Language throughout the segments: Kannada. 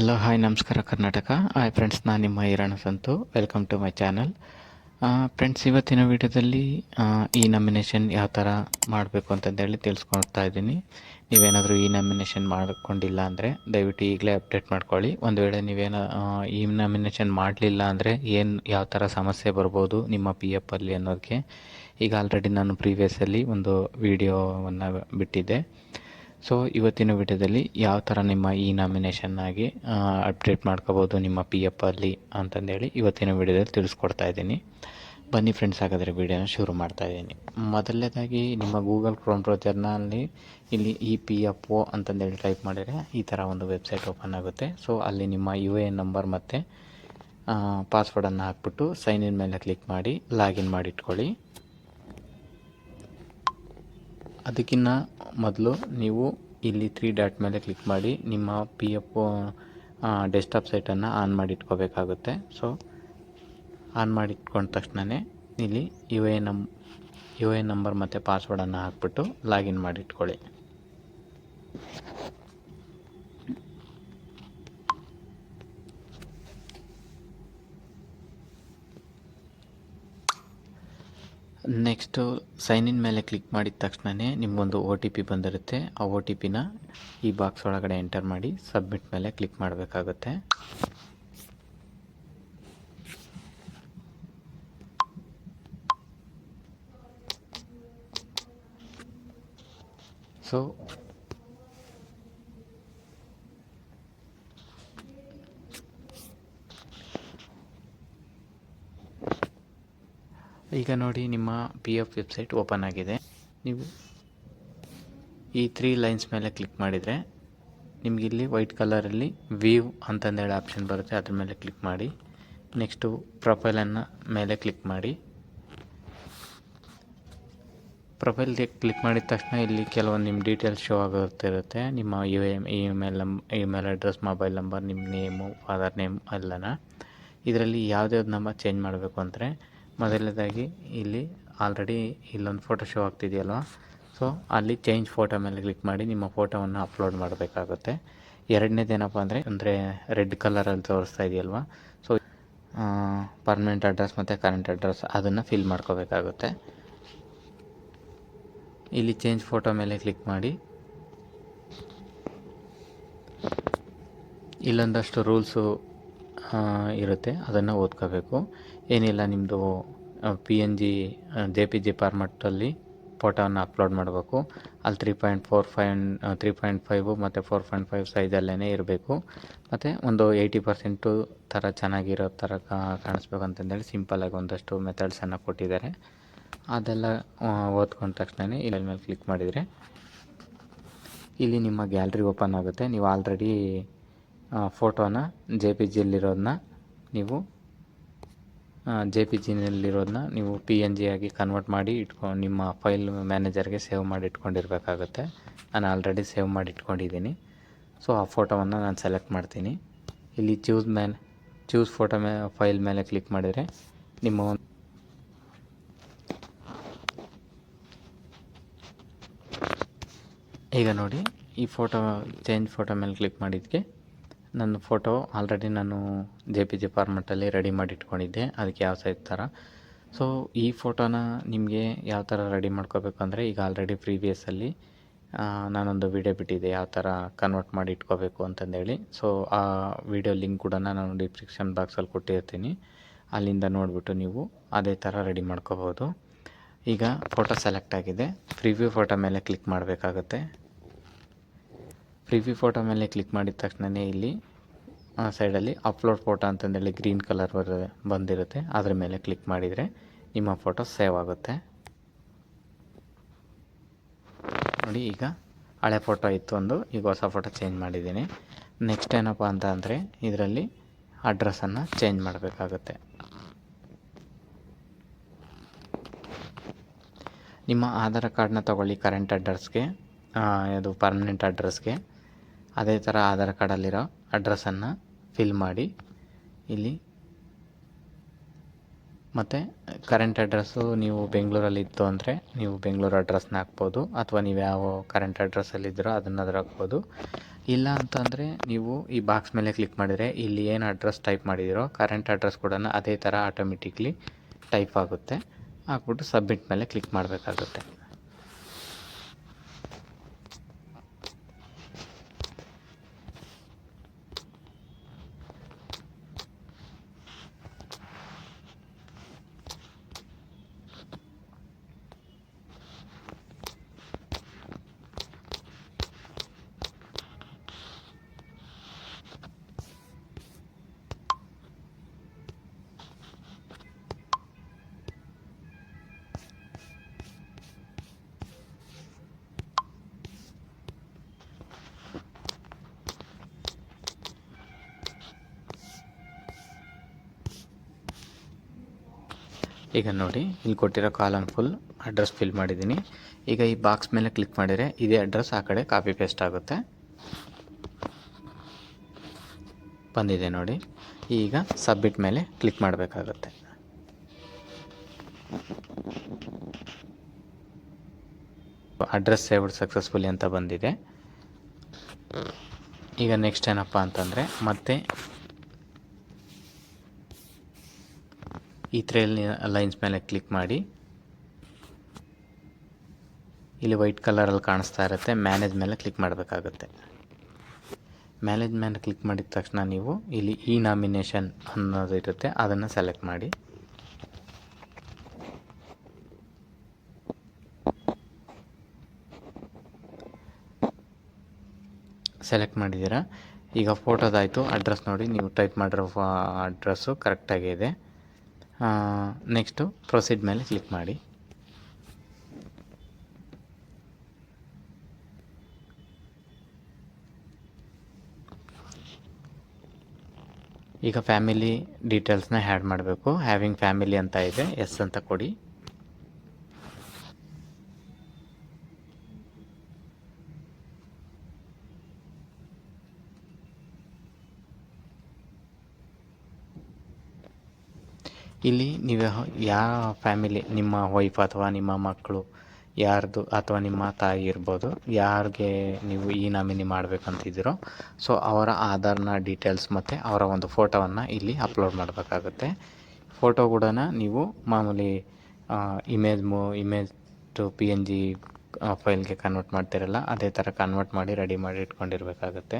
ಹಲೋ ಹಾಯ್ ನಮಸ್ಕಾರ, ಕರ್ನಾಟಕ. ಹಾಯ್ ಫ್ರೆಂಡ್ಸ್ ನಾನು ನಿಮ್ಮ Eerana Santu. Welcome to my channel friends ಇವತ್ತಿನ ವಿಡಿಯೋದಲ್ಲಿ ಈ ನಾಮಿನೇಷನ್ ಯಾವ ಥರ ಮಾಡಬೇಕು ಅಂತಂದೇಳಿ ತಿಳಿಸ್ಕೊಳ್ತಾ ಇದ್ದೀನಿ. ನೀವೇನಾದರೂ ಈ ನಾಮಿನೇಷನ್ ಮಾಡ್ಕೊಂಡಿಲ್ಲ ಅಂದರೆ ದಯವಿಟ್ಟು ಈಗಲೇ ಅಪ್ಡೇಟ್ ಮಾಡ್ಕೊಳ್ಳಿ. ಒಂದು ವೇಳೆ ನೀವೇನ ಈ ನಾಮಿನೇಷನ್ ಮಾಡಲಿಲ್ಲ ಅಂದರೆ ಏನು, ಯಾವ ಥರ ಸಮಸ್ಯೆ ಬರ್ಬೋದು ನಿಮ್ಮ ಪಿ ಎಫ್ ಅಲ್ಲಿ ಅನ್ನೋದಕ್ಕೆ ಈಗ ಆಲ್ರೆಡಿ ನಾನು ಪ್ರೀವಿಯಸ್ಸಲ್ಲಿ ಒಂದು ವಿಡಿಯೋವನ್ನು ಬಿಟ್ಟಿದ್ದೆ. ಸೊ ಇವತ್ತಿನ ವಿಡಿಯೋದಲ್ಲಿ ಯಾವ ಥರ ನಿಮ್ಮ ಈ ನಾಮಿನೇಷನ್ ಆಗಿ ಅಪ್ಡೇಟ್ ಮಾಡ್ಕೋಬೋದು ನಿಮ್ಮ ಪಿ ಎಫ್ ಅಲ್ಲಿ ಅಂತಂದೇಳಿ ಇವತ್ತಿನ ವಿಡಿಯೋದಲ್ಲಿ ತಿಳಿಸ್ಕೊಡ್ತಾ ಇದ್ದೀನಿ. ಬನ್ನಿ ಫ್ರೆಂಡ್ಸ್ ಹಾಗಾದರೆ ವಿಡಿಯೋನ ಶುರು ಮಾಡ್ತಾ ಇದ್ದೀನಿ. ಮೊದಲನೇದಾಗಿ ನಿಮ್ಮ ಗೂಗಲ್ ಕ್ರೋಮ್ ಬ್ರೌಸರ್ನಲ್ಲಿ ಇಲ್ಲಿ ಇ ಪಿ ಎಫ್ ಒ ಅಂತಂದೇಳಿ ಟೈಪ್ ಮಾಡಿದರೆ ಈ ಥರ ಒಂದು ವೆಬ್ಸೈಟ್ ಓಪನ್ ಆಗುತ್ತೆ. ಸೊ ಅಲ್ಲಿ ನಿಮ್ಮ ಯು ಎ ಎನ್ ನಂಬರ್ ಮತ್ತು ಪಾಸ್ವರ್ಡನ್ನು ಹಾಕ್ಬಿಟ್ಟು ಸೈನ್ ಇನ್ ಮೇಲೆ ಕ್ಲಿಕ್ ಮಾಡಿ ಲಾಗಿನ್ ಮಾಡಿ ಇಟ್ಕೊಳ್ಳಿ ಅದಕ್ಕಿಂತ ಮೊದಲು ನೀವು ಇಲ್ಲಿ ತ್ರೀ ಡಾಟ್ ಮೇಲೆ ಕ್ಲಿಕ್ ಮಾಡಿ ನಿಮ್ಮ ಪಿ ಎಫ್ ಡೆಸ್ಟಾಪ್ ಸೈಟನ್ನು ಆನ್ ಮಾಡಿ ಇಟ್ಕೋಬೇಕಾಗುತ್ತೆ ಸೊ ಆನ್ ಮಾಡಿ ಇಟ್ಕೊಂಡ ತಕ್ಷಣವೇ ಇಲ್ಲಿ U A num U A number ಮತ್ತು ಪಾಸ್ವರ್ಡನ್ನು ಹಾಕ್ಬಿಟ್ಟು ಲಾಗಿನ್ ಮಾಡಿ ಇಟ್ಕೊಳ್ಳಿ ನೆಕ್ಸ್ಟು ಸೈನ್ ಇನ್ ಮೇಲೆ ಕ್ಲಿಕ್ ಮಾಡಿದ ತಕ್ಷಣವೇ ನಿಮಗೊಂದು ಒ ಟಿ ಪಿ ಬಂದಿರುತ್ತೆ. ಆ ಒ ಟಿ ಪಿನ ಈ ಬಾಕ್ಸ್ ಒಳಗಡೆ ಎಂಟರ್ ಮಾಡಿ ಸಬ್ಮಿಟ್ ಮೇಲೆ ಕ್ಲಿಕ್ ಮಾಡಬೇಕಾಗುತ್ತೆ. ಸೊ ಈಗ ನೋಡಿ ನಿಮ್ಮ ಪಿ ಎಫ್ ವೆಬ್ಸೈಟ್ ಓಪನ್ ಆಗಿದೆ. ನೀವು ಈ ತ್ರೀ ಲೈನ್ಸ್ ಮೇಲೆ ಕ್ಲಿಕ್ ಮಾಡಿದರೆ ನಿಮಗಿಲ್ಲಿ ವೈಟ್ ಕಲರಲ್ಲಿ ವ್ಯೂ ಅಂತಂದೇಳಿ ಆಪ್ಷನ್ ಬರುತ್ತೆ. ಅದ್ರ ಮೇಲೆ ಕ್ಲಿಕ್ ಮಾಡಿ. ನೆಕ್ಸ್ಟು ಪ್ರೊಫೈಲನ್ನು ಮೇಲೆ ಕ್ಲಿಕ್ ಮಾಡಿ. ಪ್ರೊಫೈಲ್ ಕ್ಲಿಕ್ ಮಾಡಿದ ತಕ್ಷಣ ಇಲ್ಲಿ ಕೆಲವೊಂದು ನಿಮ್ಮ ಡೀಟೇಲ್ಸ್ ಶೋ ಆಗುತ್ತಿರುತ್ತೆ ನಿಮ್ಮ U M email num email address mobile number ನಿಮ್ಮ ನೇಮು ಫಾದರ್ ನೇಮ್ ಎಲ್ಲನ. ಇದರಲ್ಲಿ ಯಾವುದ್ಯಾವ್ದು ನಂಬರ್ ಚೇಂಜ್ ಮಾಡಬೇಕು ಅಂದರೆ ಮೊದಲನೇದಾಗಿ ಇಲ್ಲಿ ಆಲ್ರೆಡಿ ಇಲ್ಲೊಂದು ಫೋಟೋ ಶೋ ಆಗ್ತಿದೆಯಲ್ವ? ಸೊ ಅಲ್ಲಿ ಚೇಂಜ್ ಫೋಟೋ ಮೇಲೆ ಕ್ಲಿಕ್ ಮಾಡಿ ನಿಮ್ಮ ಫೋಟೋವನ್ನು ಅಪ್ಲೋಡ್ ಮಾಡಬೇಕಾಗುತ್ತೆ. ಎರಡನೇದು ಏನಪ್ಪ ಅಂದರೆ ಅಂದರೆ ರೆಡ್ ಕಲರಲ್ಲಿ ತೋರಿಸ್ತಾ ಇದೆಯಲ್ವ? ಸೊ ಪರ್ಮನೆಂಟ್ ಅಡ್ರೆಸ್ ಮತ್ತು ಕರೆಂಟ್ ಅಡ್ರೆಸ್ ಅದನ್ನು ಫಿಲ್ ಮಾಡ್ಕೋಬೇಕಾಗುತ್ತೆ. ಇಲ್ಲಿ ಚೇಂಜ್ ಫೋಟೋ ಮೇಲೆ ಕ್ಲಿಕ್ ಮಾಡಿ. ಇಲ್ಲೊಂದಷ್ಟು ರೂಲ್ಸು ಇರುತ್ತೆ, ಅದನ್ನು ಓದ್ಕೋಬೇಕು. ಏನಿಲ್ಲ ನಿಮ್ಮದು P N G J P G ಫಾರ್ಮೆಟಲ್ಲಿ ಫೋಟೋವನ್ನು ಅಪ್ಲೋಡ್ ಮಾಡಬೇಕು. ಅಲ್ಲಿ three point four five three point five ಮತ್ತು ಫೋರ್ ಪಾಯಿಂಟ್ ಫೈವ್ ಸೈಜಲ್ಲೇ ಇರಬೇಕು. ಮತ್ತು ಒಂದು ಏಯ್ಟಿ ಪರ್ಸೆಂಟು ಥರ ಚೆನ್ನಾಗಿರೋ ಥರ ಕಾಣಿಸ್ಬೇಕು ಅಂತಂದೇಳಿ ಸಿಂಪಲಾಗಿ ಒಂದಷ್ಟು ಮೆಥಡ್ಸನ್ನು ಕೊಟ್ಟಿದ್ದಾರೆ. ಅದೆಲ್ಲ ಓದ್ಕೊಂಡ ತಕ್ಷಣ ಇಲ್ಲಿ ಮೇಲೆ ಕ್ಲಿಕ್ ಮಾಡಿದರೆ ಇಲ್ಲಿ ನಿಮ್ಮ ಗ್ಯಾಲ್ರಿ ಓಪನ್ ಆಗುತ್ತೆ. ನೀವು ಆಲ್ರೆಡಿ ಫೋಟೋನ ಜೆ ಪಿ ಜಿಯಲ್ಲಿರೋದನ್ನ ನೀವು ಜೆ ಪಿ ಜಿನಲ್ಲಿರೋದನ್ನ ನೀವು ಪಿ ಎನ್ ಜಿ ಆಗಿ ಕನ್ವರ್ಟ್ ಮಾಡಿ ಇಟ್ಕೊ, ನಿಮ್ಮ ಫೈಲ್ ಮ್ಯಾನೇಜರ್ಗೆ ಸೇವ್ ಮಾಡಿ ಇಟ್ಕೊಂಡಿರ್ಬೇಕಾಗುತ್ತೆ. ನಾನು ಆಲ್ರೆಡಿ ಸೇವ್ ಮಾಡಿ ಇಟ್ಕೊಂಡಿದ್ದೀನಿ. ಸೊ ಆ ಫೋಟೋವನ್ನು ನಾನು ಸೆಲೆಕ್ಟ್ ಮಾಡ್ತೀನಿ. ಇಲ್ಲಿ ಚೂಸ್ ಮ್ಯಾನ್ ಚೂಸ್ ಫೋಟೋ ಮೇ ಫೈಲ್ ಮೇಲೆ ಕ್ಲಿಕ್ ಮಾಡಿದರೆ ನಿಮ್ಮ ಈಗ ನೋಡಿ, ಈ ಫೋಟೋ ಚೇಂಜ್ ಫೋಟೋ ಮೇಲೆ ಕ್ಲಿಕ್ ಮಾಡಿದ್ದಕ್ಕೆ ನನ್ನ ಫೋಟೋ ಆಲ್ರೆಡಿ ನಾನು ಜೆ ಪಿ ಜಿ ಫಾರ್ಮೆಟಲ್ಲಿ ರೆಡಿ ಮಾಡಿ ಇಟ್ಕೊಂಡಿದ್ದೆ ಅದಕ್ಕೆ ಯಾವ ಸೈಜ್ ಥರ. ಸೊ ಈ ಫೋಟೋನ ನಿಮಗೆ ಯಾವ ಥರ ರೆಡಿ ಮಾಡ್ಕೋಬೇಕು ಅಂದರೆ ಈಗ ಆಲ್ರೆಡಿ ಪ್ರೀವಿಯಸ್ಸಲ್ಲಿ ನಾನೊಂದು ವಿಡಿಯೋ ಬಿಟ್ಟಿದ್ದೆ ಯಾವ ಥರ ಕನ್ವರ್ಟ್ ಮಾಡಿ ಇಟ್ಕೋಬೇಕು ಅಂತಂದೇಳಿ. ಸೊ ಆ ವಿಡಿಯೋ ಲಿಂಕ್ ಕೂಡ ನಾನು ಡಿಸ್ಕ್ರಿಪ್ಷನ್ ಬಾಕ್ಸಲ್ಲಿ ಕೊಟ್ಟಿರ್ತೀನಿ. ಅಲ್ಲಿಂದ ನೋಡಿಬಿಟ್ಟು ನೀವು ಅದೇ ಥರ ರೆಡಿ ಮಾಡ್ಕೋಬೋದು. ಈಗ ಫೋಟೋ ಸೆಲೆಕ್ಟ್ ಆಗಿದೆ. ಪ್ರಿವ್ಯೂ ಫೋಟೋ ಮೇಲೆ ಕ್ಲಿಕ್ ಮಾಡಬೇಕಾಗುತ್ತೆ. ಪ್ರಿವ್ಯೂ ಫೋಟೋ ಮೇಲೆ ಕ್ಲಿಕ್ ಮಾಡಿದ ತಕ್ಷಣವೇ ಇಲ್ಲಿ ಸೈಡಲ್ಲಿ ಅಪ್ಲೋಡ್ ಫೋಟೋ ಅಂತಂದೇಳಿ ಗ್ರೀನ್ ಕಲರ್ ಬರ, ಬಂದಿರುತ್ತೆ. ಅದ್ರ ಮೇಲೆ ಕ್ಲಿಕ್ ಮಾಡಿದರೆ ನಿಮ್ಮ ಫೋಟೋ ಸೇವ್ ಆಗುತ್ತೆ. ನೋಡಿ, ಈಗ ಹಳೆ ಫೋಟೋ ಇತ್ತು ಒಂದು, ಈಗ ಹೊಸ ಫೋಟೋ ಚೇಂಜ್ ಮಾಡಿದ್ದೀನಿ. ನೆಕ್ಸ್ಟ್ ಏನಪ್ಪ ಅಂತ ಅಂದರೆ ಇದರಲ್ಲಿ ಅಡ್ರೆಸ್ಸನ್ನು ಚೇಂಜ್ ಮಾಡಬೇಕಾಗುತ್ತೆ. ನಿಮ್ಮ ಆಧಾರ್ ಕಾರ್ಡ್ನ ತೊಗೊಳ್ಳಿ ಕರೆಂಟ್ ಅಡ್ರೆಸ್ಗೆ ಇದು ಪರ್ಮನೆಂಟ್ ಅಡ್ರೆಸ್ಗೆ. ಅದೇ ಥರ ಆಧಾರ್ ಕಾರ್ಡಲ್ಲಿರೋ ಅಡ್ರೆಸ್ಸನ್ನು ಫಿಲ್ ಮಾಡಿ. ಇಲ್ಲಿ ಮತ್ತು ಕರೆಂಟ್ ಅಡ್ರೆಸ್ಸು ನೀವು ಬೆಂಗಳೂರಲ್ಲಿ ಇತ್ತು ಅಂದರೆ ನೀವು ಬೆಂಗಳೂರು ಅಡ್ರೆಸ್ನ ಹಾಕ್ಬೋದು. ಅಥವಾ ನೀವು ಯಾವ ಕರೆಂಟ್ ಅಡ್ರೆಸ್ಸಲ್ಲಿದ್ದೀರೋ ಅದನ್ನು ಅದ್ರ ಹಾಕ್ಬೋದು. ಇಲ್ಲ ಅಂತಂದರೆ ನೀವು ಈ ಬಾಕ್ಸ್ ಮೇಲೆ ಕ್ಲಿಕ್ ಮಾಡಿದರೆ ಇಲ್ಲಿ ಏನು ಅಡ್ರೆಸ್ ಟೈಪ್ ಮಾಡಿದಿರೋ ಕರೆಂಟ್ ಅಡ್ರೆಸ್ ಕೂಡ ಅದೇ ಥರ ಆಟೋಮೆಟಿಕ್ಲಿ ಟೈಪ್ ಆಗುತ್ತೆ. ಹಾಕ್ಬಿಟ್ಟು ಸಬ್ಮಿಟ್ ಮೇಲೆ ಕ್ಲಿಕ್ ಮಾಡಬೇಕಾಗುತ್ತೆ. ಈಗ ನೋಡಿ, ಇಲ್ಲಿ ಕೊಟ್ಟಿರೋ ಕಾಲಮ್ ಫುಲ್ ಅಡ್ರೆಸ್ ಫಿಲ್ ಮಾಡಿದ್ದೀನಿ. ಈಗ ಈ ಬಾಕ್ಸ್ ಮೇಲೆ ಕ್ಲಿಕ್ ಮಾಡಿದರೆ ಇದೇ ಅಡ್ರೆಸ್ ಆ ಕಡೆ ಕಾಪಿ ಪೇಸ್ಟ್ ಆಗುತ್ತೆ. ಬಂದಿದೆ ನೋಡಿ. ಈಗ ಸಬ್ಮಿಟ್ ಮೇಲೆ ಕ್ಲಿಕ್ ಮಾಡಬೇಕಾಗುತ್ತೆ. ಅಡ್ರೆಸ್ ಸೇವ್ಡ್ ಸಕ್ಸಸ್ಫುಲಿ ಅಂತ ಬಂದಿದೆ. ಈಗ ನೆಕ್ಸ್ಟ್ ಏನಪ್ಪ ಅಂತಂದರೆ, ಮತ್ತೆ ಈ ಟ್ರೈಲ್ ಲೈನ್ಸ್ ಮೇಲೆ ಕ್ಲಿಕ್ ಮಾಡಿ. ಇಲ್ಲಿ ವೈಟ್ ಕಲರಲ್ಲಿ ಕಾಣಿಸ್ತಾ ಇರುತ್ತೆ. ಮ್ಯಾನೇಜ್ ಮೇಲೆ ಕ್ಲಿಕ್ ಮಾಡಬೇಕಾಗುತ್ತೆ. ಮ್ಯಾನೇಜ್ ಮೇಲೆ ಕ್ಲಿಕ್ ಮಾಡಿದ ತಕ್ಷಣ ನೀವು ಇಲ್ಲಿ ಇ ನಾಮಿನೇಷನ್ ಅನ್ನೋದು ಇರುತ್ತೆ. ಅದನ್ನು ಸೆಲೆಕ್ಟ್ ಮಾಡಿ. ಸೆಲೆಕ್ಟ್ ಮಾಡಿದ್ದೀರಾ? ಈಗ ಫೋಟೋದಾಯಿತು ಅಡ್ರೆಸ್ ನೋಡಿ. ನೀವು ಟೈಪ್ ಮಾಡಿರೋ ಅಡ್ರೆಸ್ಸು ಕರೆಕ್ಟಾಗಿದೆ ನೆಕ್ಸ್ಟು ಪ್ರೊಸೀಡ್ ಮೇಲೆ ಕ್ಲಿಕ್ ಮಾಡಿ. ಈಗ ಫ್ಯಾಮಿಲಿ ಡೀಟೇಲ್ಸ್ನ ಆ್ಯಡ್ ಮಾಡಬೇಕು. ಹ್ಯಾವಿಂಗ್ ಫ್ಯಾಮಿಲಿ ಅಂತ ಇದೆ ಎಸ್ ಅಂತ ಕೊಡಿ. ಇಲ್ಲಿ ನೀವು ಯಾವ ಫ್ಯಾಮಿಲಿ ನಿಮ್ಮ ವೈಫ್ ಅಥವಾ ನಿಮ್ಮ ಮಕ್ಕಳು, ಯಾರ್ದು ಅಥವಾ ನಿಮ್ಮ ತಾಯಿ ಇರ್ಬೋದು, ಯಾರಿಗೆ ನೀವು ಈ ನಾಮಿನಿ ಮಾಡಬೇಕಂತಿದ್ದೀರೋ, ಸೊ ಅವರ ಆಧಾರ್ನ ಡೀಟೇಲ್ಸ್ ಮತ್ತು ಅವರ ಒಂದು ಫೋಟೋವನ್ನು ಇಲ್ಲಿ ಅಪ್ಲೋಡ್ ಮಾಡಬೇಕಾಗುತ್ತೆ. ಫೋಟೋ ಕೂಡ ನೀವು ಮಾಮೂಲಿ ಇಮೇಜ್ ಮು image to P N G ಫೈಲ್ಗೆ convert ಮಾಡ್ತಿರಲ್ಲ, ಅದೇ ಥರ ಕನ್ವರ್ಟ್ ಮಾಡಿ ರೆಡಿ ಮಾಡಿ ಇಟ್ಕೊಂಡಿರ್ಬೇಕಾಗತ್ತೆ.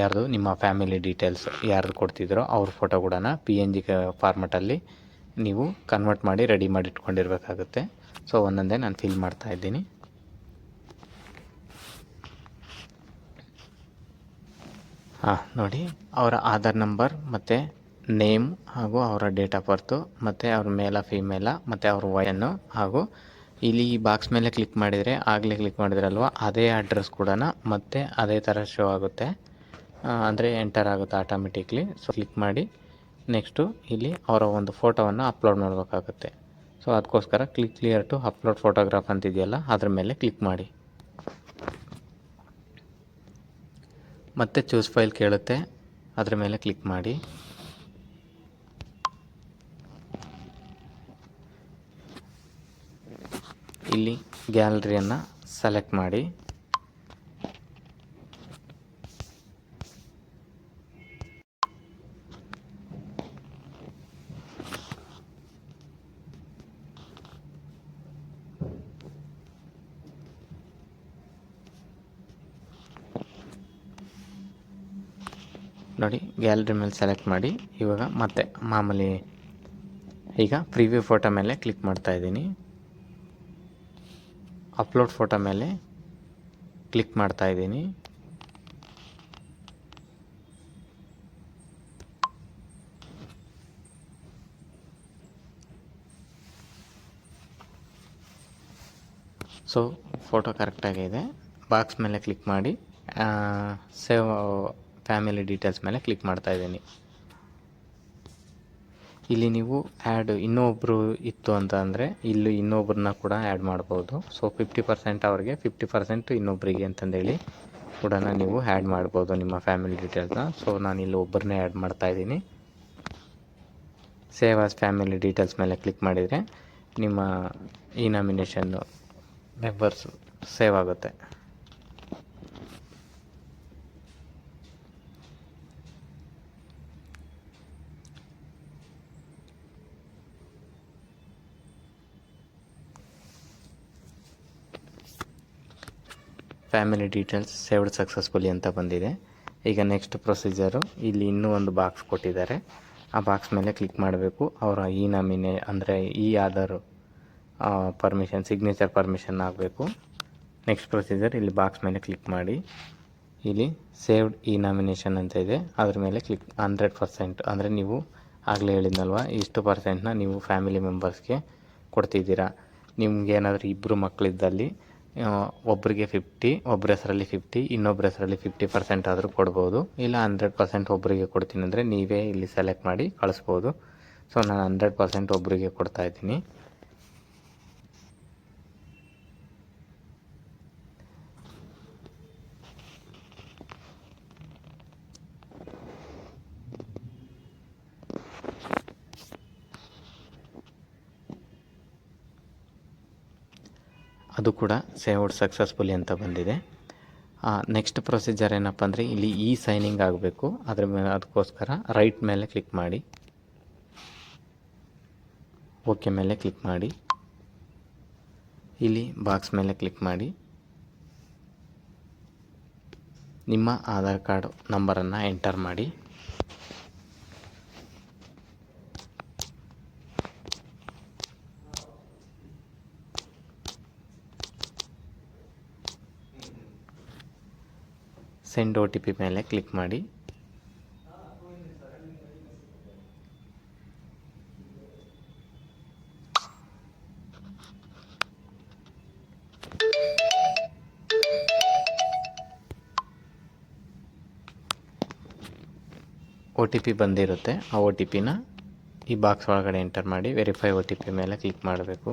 ಯಾರ್ದು, ನಿಮ್ಮ ಫ್ಯಾಮಿಲಿ ಡೀಟೇಲ್ಸ್ ಯಾರು ಕೊಡ್ತಿದ್ರೋ ಅವ್ರ ಫೋಟೋ ಕೂಡ ಪಿ ಎನ್ ಜಿ ಫಾರ್ಮೆಟಲ್ಲಿ ನೀವು ಕನ್ವರ್ಟ್ ಮಾಡಿ ರೆಡಿ ಮಾಡಿ ಇಟ್ಕೊಂಡಿರ್ಬೇಕಾಗುತ್ತೆ. ಸೊ ಒಂದೊಂದೇ ನಾನು ಫಿಲ್ ಮಾಡ್ತಾ ಇದ್ದೀನಿ. ಹಾಂ, ನೋಡಿ, ಅವರ ಆಧಾರ್ ನಂಬರ್ ಮತ್ತು ನೇಮ್ ಹಾಗೂ ಅವರ ಡೇಟ್ ಆಫ್ ಬರ್ತು ಮತ್ತು ಅವ್ರ ಮೇಲ ಫೀಮೇಲ ಮತ್ತು ಅವ್ರ ವಯನ್ನು ಹಾಗೂ ಇಲ್ಲಿ ಈ ಬಾಕ್ಸ್ ಮೇಲೆ ಕ್ಲಿಕ್ ಮಾಡಿದರೆ ಆಗಲೇ ಕ್ಲಿಕ್ ಮಾಡಿದ್ರಲ್ವ, ಅದೇ ಅಡ್ರೆಸ್ ಕೂಡ ಮತ್ತೆ ಅದೇ ಥರ ಶೋ ಆಗುತ್ತೆ. ಅಂದರೆ ಎಂಟರ್ ಆಗುತ್ತೆ ಆಟೋಮೆಟಿಕ್ಲಿ ಸೊ ಕ್ಲಿಕ್ ಮಾಡಿ. ನೆಕ್ಸ್ಟು ಇಲ್ಲಿ ಅವರ ಒಂದು ಫೋಟೋವನ್ನು ಅಪ್ಲೋಡ್ ಮಾಡಬೇಕಾಗುತ್ತೆ. ಸೊ ಅದಕ್ಕೋಸ್ಕರ click clear to upload photograph ಅಂತಿದೆಯಲ್ಲ, ಅದ್ರ ಮೇಲೆ ಕ್ಲಿಕ್ ಮಾಡಿ. ಮತ್ತೆ ಚೂಸ್ ಫೈಲ್ ಕೇಳುತ್ತೆ, ಅದರ ಮೇಲೆ ಕ್ಲಿಕ್ ಮಾಡಿ. ಇಲ್ಲಿ ಗ್ಯಾಲರಿಯನ್ನು ಸೆಲೆಕ್ಟ್ ಮಾಡಿ. ನೋಡಿ ಗ್ಯಾಲರಿ ಮೇಲೆ ಸೆಲೆಕ್ಟ್ ಮಾಡಿ, ಇವಾಗ ಮತ್ತೆ ಮಾಮೂಲಿ ಈಗ ಪ್ರಿವ್ಯೂ ಫೋಟೋ ಮೇಲೆ ಕ್ಲಿಕ್ ಮಾಡ್ತಾ ಇದ್ದೀನಿ. ಅಪ್ಲೋಡ್ ಫೋಟೋ ಮೇಲೆ ಕ್ಲಿಕ್ ಮಾಡ್ತಾ ಇದ್ದೀನಿ. ಸೊ ಫೋಟೋ ಕರೆಕ್ಟಾಗಿದೆ ಬಾಕ್ಸ್ ಮೇಲೆ ಕ್ಲಿಕ್ ಮಾಡಿ ಸೇವ್ ಫ್ಯಾಮಿಲಿ ಡೀಟೇಲ್ಸ್ ಮೇಲೆ ಕ್ಲಿಕ್ ಮಾಡ್ತಾ ಇದ್ದೀನಿ. ಇಲ್ಲಿ ನೀವು ಆ್ಯಡ್ ಇನ್ನೊಬ್ಬರು ಇತ್ತು ಅಂತ ಅಂದರೆ ಇಲ್ಲಿ ಇನ್ನೊಬ್ಬರನ್ನ ಕೂಡ ಆ್ಯಡ್ ಮಾಡ್ಬೋದು. ಸೊ ಫಿಫ್ಟಿ ಪರ್ಸೆಂಟ್ ಅವ್ರಿಗೆ ಫಿಫ್ಟಿ ಪರ್ಸೆಂಟ್ ಇನ್ನೊಬ್ಬರಿಗೆ ಅಂತಂದೇಳಿ ಕೂಡ ನೀವು ಆ್ಯಡ್ ಮಾಡ್ಬೋದು ನಿಮ್ಮ ಫ್ಯಾಮಿಲಿ ಡೀಟೇಲ್ಸ್ನ. ಸೊ ನಾನು ಇಲ್ಲಿ ಒಬ್ಬರನ್ನೇ ಆ್ಯಡ್ ಮಾಡ್ತಾ ಇದ್ದೀನಿ. ಸೇವ್ ಆಸ್ ಫ್ಯಾಮಿಲಿ ಡೀಟೇಲ್ಸ್ ಮೇಲೆ ಕ್ಲಿಕ್ ಮಾಡಿದರೆ ನಿಮ್ಮ ಈ ನಾಮಿನೇಷನ್ನು ಮೆಂಬರ್ಸು ಸೇವ್ ಆಗುತ್ತೆ. ಫ್ಯಾಮಿಲಿ ಡೀಟೇಲ್ಸ್ ಸೇವ್ಡ್ ಸಕ್ಸಸ್ಫುಲಿ ಅಂತ ಬಂದಿದೆ. ಈಗ ನೆಕ್ಸ್ಟ್ ಪ್ರೊಸೀಜರು ಇಲ್ಲಿ ಇನ್ನೂ ಒಂದು ಬಾಕ್ಸ್ ಕೊಟ್ಟಿದ್ದಾರೆ. ಆ ಬಾಕ್ಸ್ ಮೇಲೆ ಕ್ಲಿಕ್ ಮಾಡಬೇಕು. ಅವರ ಈ ನಾಮಿನೆ ಅಂದರೆ ಈ ಆಧಾರು ಪರ್ಮಿಷನ್ ಸಿಗ್ನೇಚರ್ ಪರ್ಮಿಷನ್ ಆಗಬೇಕು. ನೆಕ್ಸ್ಟ್ ಪ್ರೊಸೀಜರ್ ಇಲ್ಲಿ ಬಾಕ್ಸ್ ಮೇಲೆ ಕ್ಲಿಕ್ ಮಾಡಿ. ಇಲ್ಲಿ ಸೇವ್ಡ್ ಈ ನಾಮಿನೇಷನ್ ಅಂತ ಇದೆ. ಅದ್ರ ಮೇಲೆ ಕ್ಲಿಕ್ ಹಂಡ್ರೆಡ್ ಪರ್ಸೆಂಟ್ ಅಂದರೆ ನೀವು ಆಗಲೇ ಹೇಳಿದ್ನಲ್ವ, ಇಷ್ಟು ಪರ್ಸೆಂಟ್ನ ನೀವು ಫ್ಯಾಮಿಲಿ ಮೆಂಬರ್ಸ್ಗೆ ಕೊಡ್ತಿದ್ದೀರಾ. ನಿಮ್ಗೆ ಏನಾದರೂ ಇಬ್ಬರು ಮಕ್ಕಳಿದ್ದಲ್ಲಿ ಒಬ್ಬರಿಗೆ ಫಿಫ್ಟಿ ಒಬ್ಬರ ಹೆಸರಲ್ಲಿ ಫಿಫ್ಟಿ ಇನ್ನೊಬ್ಬರ ಹೆಸರಲ್ಲಿ ಫಿಫ್ಟಿ ಪರ್ಸೆಂಟ್ ಆದರೂ ಕೊಡ್ಬೋದು. ಇಲ್ಲ ಹಂಡ್ರೆಡ್ ಪರ್ಸೆಂಟ್ ಒಬ್ಬರಿಗೆ ಕೊಡ್ತೀನಿ ಅಂದರೆ ನೀವೇ ಇಲ್ಲಿ ಸೆಲೆಕ್ಟ್ ಮಾಡಿ ಕಳಿಸ್ಬೋದು. ಸೊ ನಾನು ಹಂಡ್ರೆಡ್ ಪರ್ಸೆಂಟ್ ಒಬ್ಬರಿಗೆ ಕೊಡ್ತಾ ಅದು ಕೂಡ ಸೇವ್ಡ್ ಸಕ್ಸಸ್ಫುಲಿ ಅಂತ ಬಂದಿದೆ. ನೆಕ್ಸ್ಟ್ ಪ್ರೊಸೀಜರ್ ಏನಪ್ಪ ಅಂದರೆ ಇಲ್ಲಿ ಇ ಸೈನಿಂಗ್ ಆಗಬೇಕು. ಅದ್ರ ಮೇಲೆ ಅದಕ್ಕೋಸ್ಕರ ರೈಟ್ ಮೇಲೆ ಕ್ಲಿಕ್ ಮಾಡಿ. ಓಕೆ ಮೇಲೆ ಕ್ಲಿಕ್ ಮಾಡಿ. ಇಲ್ಲಿ ಬಾಕ್ಸ್ ಮೇಲೆ ಕ್ಲಿಕ್ ಮಾಡಿ. ನಿಮ್ಮ ಆಧಾರ್ ಕಾರ್ಡ್ ನಂಬರನ್ನು ಎಂಟರ್ ಮಾಡಿ. ಸೆಂಡ್ ಒ ಟಿ ಪಿ ಮೇಲೆ ಕ್ಲಿಕ್ ಮಾಡಿ. ಒ ಟಿ ಪಿ ಬಂದಿರುತ್ತೆ. ಆ ಒ ಟಿ ಪಿನ ಈ ಬಾಕ್ಸ್ ಒಳಗಡೆ ಎಂಟರ್ ಮಾಡಿ ವೆರಿಫೈ ಒ ಟಿ ಪಿ ಮೇಲೆ ಕ್ಲಿಕ್ ಮಾಡಬೇಕು.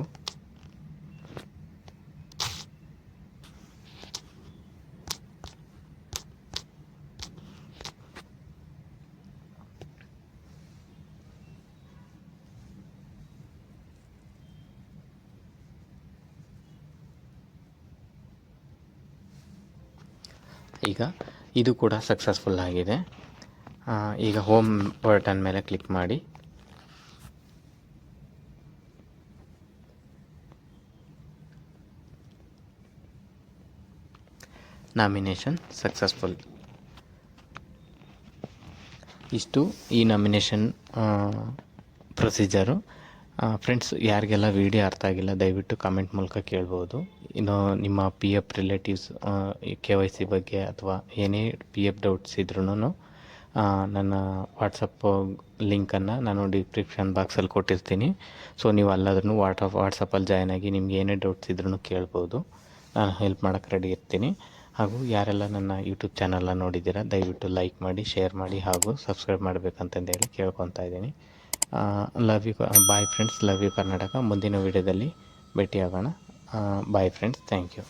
ಈಗ ಇದು ಕೂಡ ಸಕ್ಸಸ್ಫುಲ್ ಆಗಿದೆ. ಈಗ ಹೋಮ್ ಬಟನ್ ಮೇಲೆ ಕ್ಲಿಕ್ ಮಾಡಿ. ನಾಮಿನೇಷನ್ ಸಕ್ಸಸ್ಫುಲ್ ಇಷ್ಟು ಈ ನಾಮಿನೇಷನ್ ಪ್ರೊಸೀಜರು ಫ್ರೆಂಡ್ಸ್ ಯಾರಿಗೆಲ್ಲ ವಿಡಿಯೋ ಅರ್ಥ ಆಗಿಲ್ಲ, ದಯವಿಟ್ಟು ಕಾಮೆಂಟ್ ಮೂಲಕ ಕೇಳ್ಬೋದು. ಇನ್ನು ನಿಮ್ಮ P F relatives K Y C ಬಗ್ಗೆ ಅಥವಾ ಏನೇ ಪಿ ಎಫ್ ಡೌಟ್ಸ್ ಇದ್ರೂ ನನ್ನ ವಾಟ್ಸಪ್ ಲಿಂಕನ್ನು ನಾನು ಡಿಸ್ಕ್ರಿಪ್ಷನ್ ಬಾಕ್ಸಲ್ಲಿ ಕೊಟ್ಟಿರ್ತೀನಿ. ಸೊ ನೀವು ಅಲ್ಲಾದ್ರೂ ವಾಟ್ಸಪ್ ವಾಟ್ಸಪ್ಪಲ್ಲಿ ಜಾಯ್ನ್ ಆಗಿ ನಿಮ್ಗೆ ಏನೇ ಡೌಟ್ಸ್ ಇದ್ರೂ ಕೇಳ್ಬೋದು. ನಾನು ಹೆಲ್ಪ್ ಮಾಡೋಕ್ಕೆ ರೆಡಿ ಇರ್ತೀನಿ. ಹಾಗೂ ಯಾರೆಲ್ಲ ನನ್ನ ಯೂಟ್ಯೂಬ್ ಚಾನಲ್ನ ನೋಡಿದ್ದೀರಾ, ದಯವಿಟ್ಟು ಲೈಕ್ ಮಾಡಿ ಶೇರ್ ಮಾಡಿ ಹಾಗೂ ಸಬ್ಸ್ಕ್ರೈಬ್ ಮಾಡಬೇಕಂತಂದೇಳಿ ಕೇಳ್ಕೊತಾ ಇದ್ದೀನಿ. Love you bye friends love you Karnataka ಮುಂದಿನ ವಿಡಿಯೋದಲ್ಲಿ ಭೇಟಿಯಾಗೋಣ. Bye friends thank you